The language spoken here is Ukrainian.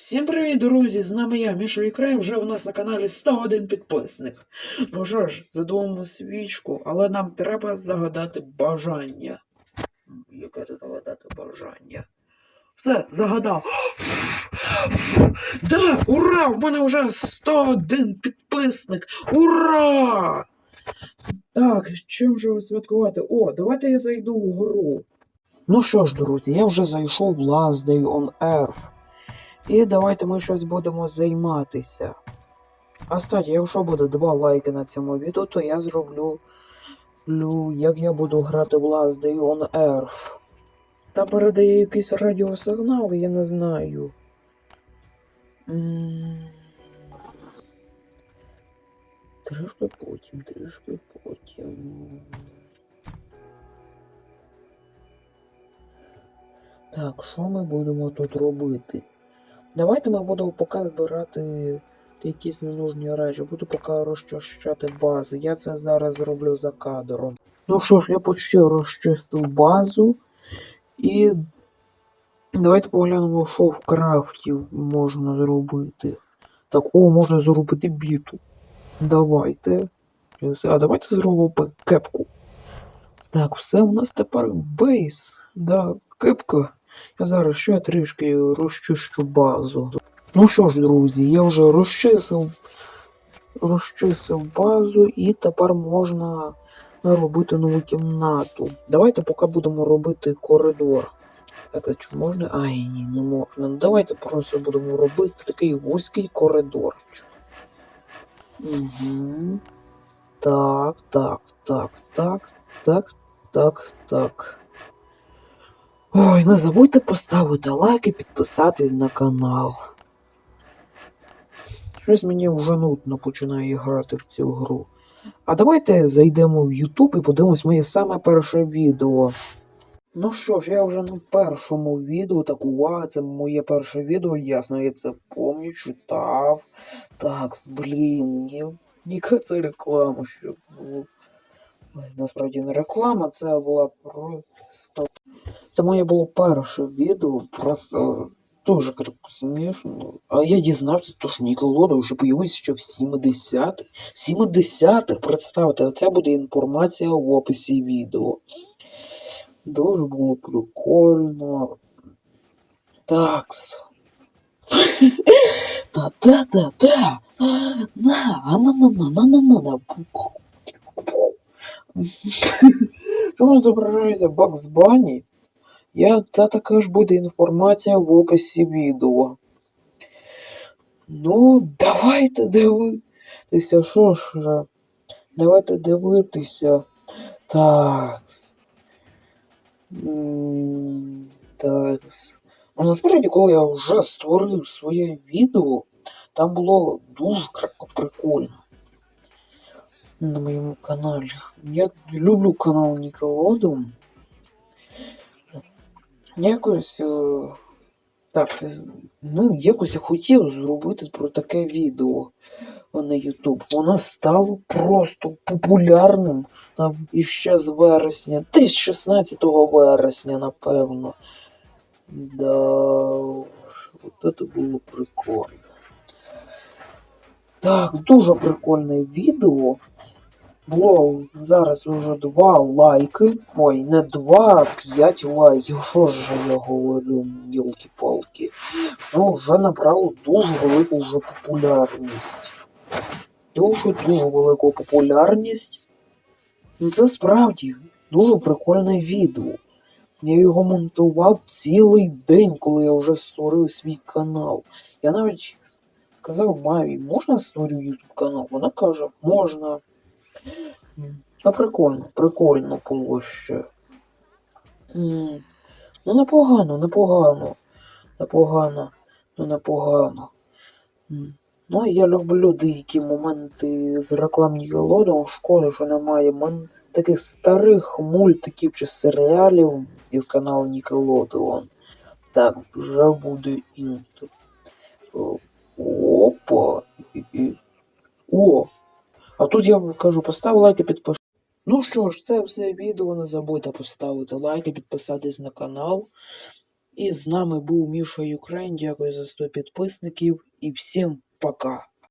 Всім привіт, друзі! З нами я, Міша Ікрей, вже у нас на каналі 101 підписник. Ну що ж, задумаємо свічку, але нам треба загадати бажання. Яке ж загадати бажання? Все, загадав. Да, ура! В мене вже 101 підписник! Ура! Так, чим же святкувати? О, давайте я зайду в гру. Ну що ж, друзі, я вже зайшов в Last Day on Earth. І давайте ми щось будемо займатися. А кстати, якщо буде два лайки на цьому відео, то я зроблю, лю, як я буду грати в Last Day on Earth. Та передає якийсь радіосигнал, я не знаю. Трішки потім, трішки потім. Так, що ми будемо тут робити? Давайте ми будемо поки збирати якісь ненужні речі. Буду поки розчищати базу. Я це зараз зроблю за кадром. Ну що ж, я почти розчистив базу. І давайте поглянемо, що в крафті можна зробити. Такого можна зробити біту. Давайте. А давайте зробимо кепку. Так, все, у нас тепер бейс. Да, кепка. Я зараз ще трішки розчищу базу. Ну що ж, друзі, я вже розчистив, розчистив базу і тепер можна робити нову кімнату. Давайте поки будемо робити коридор. Так, чи можна? Ай, ні, не можна. Давайте просто будемо робити такий вузький коридорчик. Угу. Так, так, так, так, так, так, так. Ой, не забудьте поставити лайк і підписатись на канал. Щось мені вже нудно починає грати в цю гру. А давайте зайдемо в YouTube і подивимось моє саме перше відео. Ну що ж, я вже на першому відео, так увага, це моє перше відео, ясно, я це пам'ятаю, читав. Так, блін, яка це реклама, що було. Насправді не реклама, це була просто. Це моє було перше відео, просто дуже кажу, смішно. А я дізнався, то що Ніколода вже появився ще в 70-х. 70-х, представте, оце буде інформація в описі відео. Дуже було прикольно. Такс. Та-та-та-та. На, на, на, на, на, на, на, на. Чому зображається Бакс Бані? Я, це також буде інформація в описі відео. Ну, давайте дивитися, що ж, давайте дивитися. Такс. М, Такс. Ну, насправді, коли я вже створив своє відео, там було дуже прикольно. На моєму каналі. Я люблю канал Nickelodeon. Якось. е, Так, ну, якось я хотів зробити про таке відео на YouTube. Воно стало просто популярним там, іще з вересня. Десь 16 вересня, напевно. Да, от це було прикольно. Так, дуже прикольне відео. Було зараз уже два лайки. Ой, не два, а п'ять лайків. Що ж я говорю, йолки-палки. Ну, вже набрало дуже велику вже популярність. Дуже дуже велику популярність. Ну це справді дуже прикольне відео. Я його монтував цілий день, коли я вже створив свій канал. Я навіть сказав Маві, можна створю YouTube канал? Вона каже, можна. Ну, прикольно, прикольно було ще. Ну, непогано, непогано. Непогано, ну непогано. Ну, я люблю деякі моменти з реклам Nickelodeon. Шкода, що немає мен... таких старих мультиків чи серіалів із каналу Nickelodeon. Так, вже буде інтро. Опа. І- і- О! А тут я вам кажу, постав лайк і підпишись. Ну що ж, це все відео. Не забудьте поставити лайк і підписатись на канал. І з нами був Міша Юкрейн. Дякую за 100 підписників і всім пока.